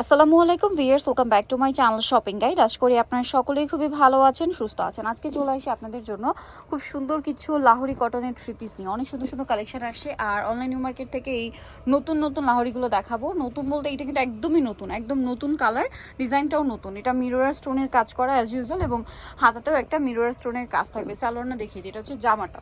আসসালামু আলাইকুম viewers welcome back to my channel shopping guide আশা করি আপনারা সকলেই খুবই ভালো আছেন, সুস্থ আছেন। আজকে চলে আসি আপনাদের জন্য খুব সুন্দর কিছু লাহোরি কটনের থ্রি পিস নিয়ে। অনেক সুন্দর সুন্দর কালেকশন আসছে আর অনলাইন নিউ মার্কেট থেকে এই নতুন নতুন লাহোরিগুলো দেখাবো। নতুন বলতে এটা কিন্তু একদমই নতুন, একদম নতুন কালার ডিজাইনটাও নতুন। এটা মিরর স্টোনের কাজ করা অ্যাজ ইউজুয়াল এবং হাতাতেও একটা মিরর স্টোনের কাজ থাকবে। স্যালোয়ারটা দেখিয়ে দিই, এটা হচ্ছে জামাটা।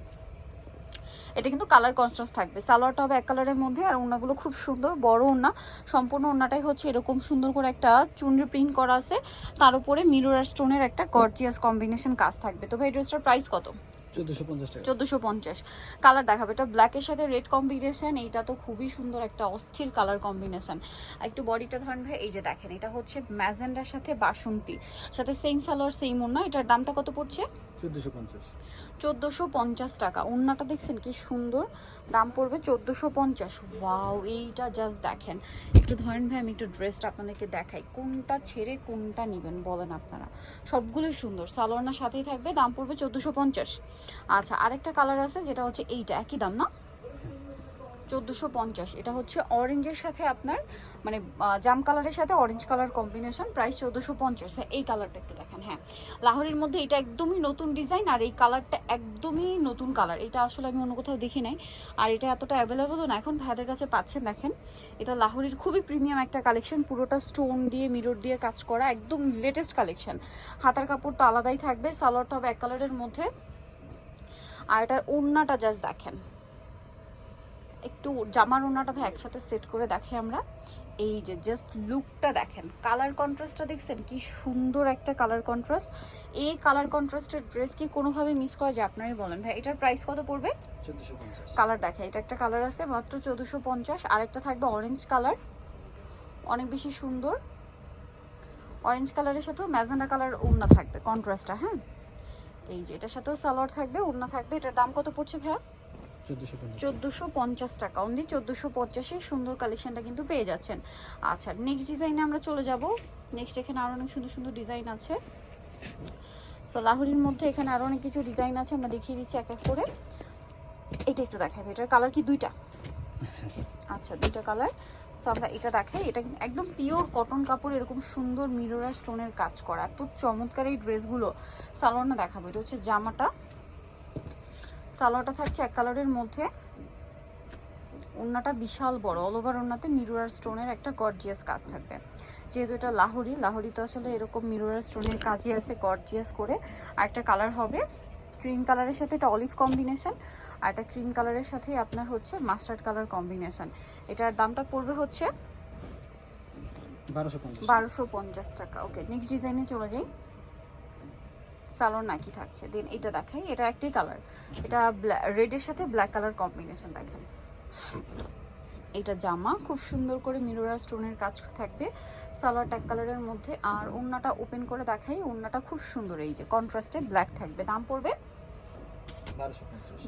এটা কিন্তু কালার কনট্রাস্ট থাকবে। সালোয়ারটা হবে এক কালারের মধ্যে আর ওনাগুলো খুব সুন্দর বড় ওনা সম্পূর্ণ ওনাটাই হচ্ছে এরকম সুন্দর করে একটা চুনরি প্রিন্ট করা আছে। তার উপরে মিরর আর স্টোনের একটা গর্জিয়াস কম্বিনেশন কাজ থাকবে। তো ভাই ড্রেসটার প্রাইস কত? চোদ্দশো পঞ্চাশ টাকা। চোদ্দোশো পঞ্চাশ। কালার দেখাবে এটা ব্ল্যাকের সাথে রেড কম্বিনেশন এইটা তো খুবই সুন্দর একটা অস্থির কালার কম্বিনেশন একটু বডিটা ধরেন ভাই এই যে দেখেন এটা হচ্ছে ম্যাজেন্ডার সাথে বাসন্তী। সাথে সেম সালোয়ার সেম ওনা এটার দামটা কত পড়ছে? চোদ্দশো পঞ্চাশ। টাকা। ওন্নাটা দেখছেন কি সুন্দর? দাম পড়বে চোদ্দোশো পঞ্চাশ। ওয়াও এইটা জাস্ট দেখেন। একটু ধরেন ভাই, আমি একটু ড্রেসটা আপনাদেরকে দেখাই। কোনটা ছেড়ে কোনটা নেবেন বলেন আপনারা। সবগুলোই সুন্দর। সালোয়ারনার সাথেই থাকবে। দাম পড়বে চোদ্দোশো পঞ্চাশ। আচ্ছা আরেকটা কালার আছে, যেটা হচ্ছে এইটা। একই দাম না? চোদ্দোশো পঞ্চাশ। এটা হচ্ছে অরেঞ্জের সাথে আপনার মানে জাম কালারের সাথে অরেঞ্জ কালার কম্বিনেশন প্রাইস চোদ্দোশো পঞ্চাশ। ভাই, এই কালারটা একটু দেখেন হ্যাঁ। লাহোরের মধ্যে এটা একদমই নতুন ডিজাইন আর এই কালারটা একদমই নতুন কালার এটা আসলে আমি অন্য কোথাও দেখি নাই। আর এটা এতটা অ্যাভেলেবলও না। এখন ভাইদের কাছে পাচ্ছেন, দেখেন। এটা লাহোরের খুবই প্রিমিয়াম একটা কালেকশন পুরোটা স্টোন দিয়ে মিরর দিয়ে কাজ করা একদম লেটেস্ট কালেকশন হাতার কাপড় তো আলাদাই থাকবে, সালোয়ারটা হবে এক কালারের মধ্যে। আর এটার ওড়নাটা জাস্ট দেখেন। একটু জামার ওনাটা ভাই একসাথে সেট করে দেখে আমরা। এই যে জাস্ট লুকটা দেখেন কালার কন্ট্রাস্টটা দেখছেন? কি সুন্দর একটা কালার কন্ট্রাস্ট এই কালার কন্ট্রাস্টের ড্রেস কি কোনোভাবে মিস করা যায়? আপনারাই বলেন। ভাই এটার প্রাইস কত পড়বে? কালার দেখে এটা একটা কালার আছে মাত্র চোদ্দোশো পঞ্চাশ। আরেকটা থাকবে অরেঞ্জ কালার অনেক বেশি সুন্দর। অরেঞ্জ কালারের সাথেও ম্যাজেন্ডা কালার ওড়না থাকবে কন্ট্রাস্টটা হ্যাঁ? এই যে এটার সাথেও সালোয়ার থাকবে ওড়না থাকবে। এটার দাম কত পড়ছে ভাইয়া? চোদ্দশো পঞ্চাশ টাকা। অনলি চোদ্দোশো পঞ্চাশে সুন্দর কালেকশনটা কিন্তু পেয়ে যাচ্ছেন। আচ্ছা নেক্সট ডিজাইনে আমরা চলে যাব। নেক্সট এখানে আরও অনেক সুন্দর সুন্দর ডিজাইন আছে। সো লাহুরির মধ্যে এখানে আরও অনেক কিছু ডিজাইন আছে, আমরা দেখিয়ে দিচ্ছি এক এক করে। এটা একটু দেখাবে এটার কালার কি দুইটা? আচ্ছা দুইটা কালার সো আমরা এটা দেখাই। এটা একদম পিওর কটন কাপড়, এরকম সুন্দর মিরর স্টোনের কাজ করা। এত চমৎকার এই ড্রেসগুলো সালোয়ারটা দেখাবো। এটা হচ্ছে জামাটা। সালোয়ারটা থাকছে এক কালারের মধ্যে। ওড়নাটা বিশাল বড়। অল ওভার ওড়নাতে মিরর স্টোনের একটা গর্জিয়াস কাজ থাকবে। যেহেতু এটা লাহোরি লাহোরি তো আসলে এরকম মিরর স্টোনের কাজই আছে গর্জিয়াস করে। আর একটা কালার হবে ক্রিম কালারের সাথে এটা অলিভ কম্বিনেশান আর একটা ক্রিম কালারের সাথে আপনার হচ্ছে মাস্টার্ড কালার কম্বিনেশান এটার দামটা পড়বে হচ্ছে বারোশো পঞ্চাশ। টাকা। ওকে নেক্সট ডিজাইনে চলে যাই। সালোয়ার নাকি থাকছে। দেন এটা দেখাই, এটা একটাই কালার এটা রেডের সাথে ব্ল্যাক কালার কম্বিনেশন দেখেন। এটা জামা, খুব সুন্দর করে মিরোরা স্টোনের কাজ থাকবে। সালোয়ার ট্যাক কালারের মধ্যে আর ওড়নাটা ওপেন করে দেখাই, ওড়নাটা খুব সুন্দর, এই যে কন্ট্রাস্টে ব্ল্যাক থাকবে। দাম পড়বে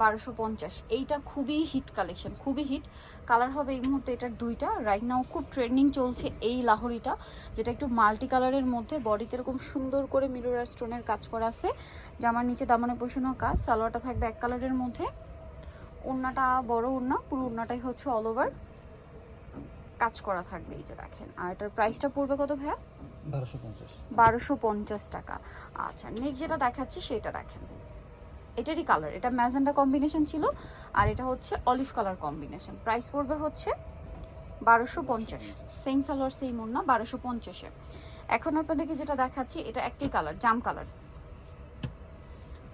বারোশো পঞ্চাশ। এইটা খুবই হিট কালেকশন খুবই হিট কালার হবে এই মুহূর্তে এটার দুইটা। রাইট নাও খুব ট্রেন্ডিং চলছে এই লাহোরিটা যেটা একটু মাল্টি কালারের মধ্যে বডিতে এরকম সুন্দর করে মিরর আর স্টোনের কাজ করা আছে। জামার নিচে দামানে বসানো কাজ সালোয়ারটা থাকবে এক কালারের মধ্যে। ওড়নাটা বড় ওড়না পুরো ওড়নাটাই হচ্ছে অল ওভার কাজ করা থাকবে এই যে দেখেন। আর এটার প্রাইসটা পড়বে কত ভাইয়া? বারোশো পঞ্চাশ। টাকা। আচ্ছা নেক্সট যেটা দেখাচ্ছি সেটা দেখেন। এটারই কালার এটা ম্যাজেন্ডা কম্বিনেশন ছিল আর এটা হচ্ছে অলিভ কালার কম্বিনেশন প্রাইস পড়বে হচ্ছে বারোশো পঞ্চাশ। সেম সালোয়ার সেম ওড়না বারোশো পঞ্চাশে। এখন আপনাদেরকে যেটা দেখাচ্ছি, এটা একটি কালার জাম কালার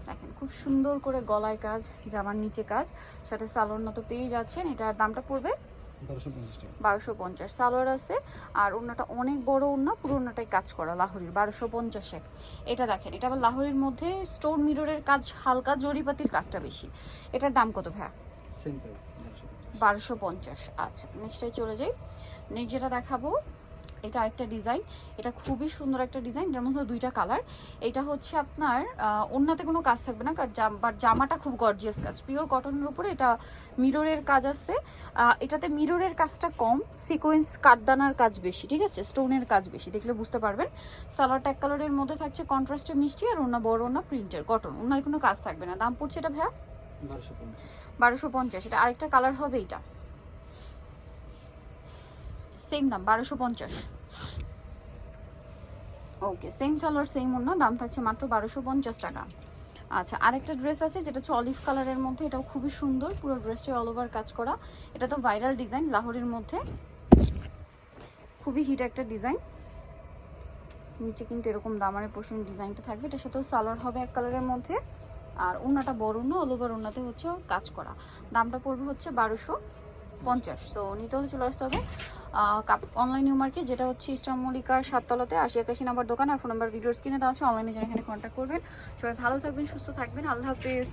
দেখেন, খুব সুন্দর করে গলায় কাজ, জামার নিচে কাজ, সাথে সালোয়ার মতো পেয়ে যাচ্ছেন, এটার দামটা পড়বে বারোশো পঞ্চাশ সালোয়ার আছে আর ওনাটা অনেক বড় পুরো ওনাটাই কাজ করা লাহোরির বারোশো পঞ্চাশে। এটা দেখেন এটা আবার লাহোরির মধ্যে স্টোন মিররের কাজ হালকা জরিপাতির কাজটা বেশি। এটার দাম কত ভাইয়া? বারোশো পঞ্চাশ। বারোশো পঞ্চাশ আচ্ছা নেক্সটটাই চলে যাই। নেক্সট যেটা দেখাবো এটা আরেকটা ডিজাইন। এটা খুবই সুন্দর একটা ডিজাইন এটার মধ্যে দুইটা কালার। এটা হচ্ছে আপনার ওড়নাতে কোনো কাজ থাকবে না কারণ বাট জামাটা খুব গর্জিয়াস কাজ। পিওর কটনের উপরে এটা মিররের কাজ আছে। এটাতে মিররের কাজটা কম সিকোয়েন্স কাঠদানার কাজ বেশি ঠিক আছে? স্টোনের কাজ বেশি দেখলে বুঝতে পারবেন। সালোয়ার ট্যাক কালারের মধ্যে থাকছে কন্ট্রাস্টে মিষ্টি আর ওনা বড় ওনা প্রিন্টের কটন ওনায় কোনো কাজ থাকবে না। দাম পড়ছে এটা ভাইয়া? বারোশো পঞ্চাশ। এটা আরেকটা কালার হবে এটা সেম দাম, বারোশো পঞ্চাশ। ওকে সেম সালোয়ার সেম ওড়না দাম থাকছে মাত্র বারোশো পঞ্চাশ টাকা। আচ্ছা আরেকটা ড্রেস আছে, যেটা হচ্ছে অলিভ কালারের মধ্যে, এটাও খুবই সুন্দর, পুরো ড্রেসটা অল ওভার কাজ করা। এটা তো ভাইরাল ডিজাইন লাহোরের মধ্যে। খুবই হিট একটা ডিজাইন নিচে কিন্তু এরকম দামারের পোষণ ডিজাইনটা থাকবে, এটার সাথেও সালোয়ার হবে এক কালারের মধ্যে। আর ওনাটা বড় না অল ওভার ওড়নাতে হচ্ছে কাজ করা। দামটা পড়বে হচ্ছে বারোশো পঞ্চাশ। সো নিতে হলে চলে আসতে হবে। অনলাইন নিউ মার্কেট, যেটা হচ্ছে ইস্টার মল্লিকার সাততলাতে, আশি একাশি নাম্বার দোকান, আর ফোন নাম্বার ভিডিওস স্ক্রিনে দেওয়া আছে অনলাইনে যেন, এখানে কন্ট্যাক্ট করবেন। সবাই ভালো থাকবেন, সুস্থ থাকবেন, আল্লাহ হাফিজ।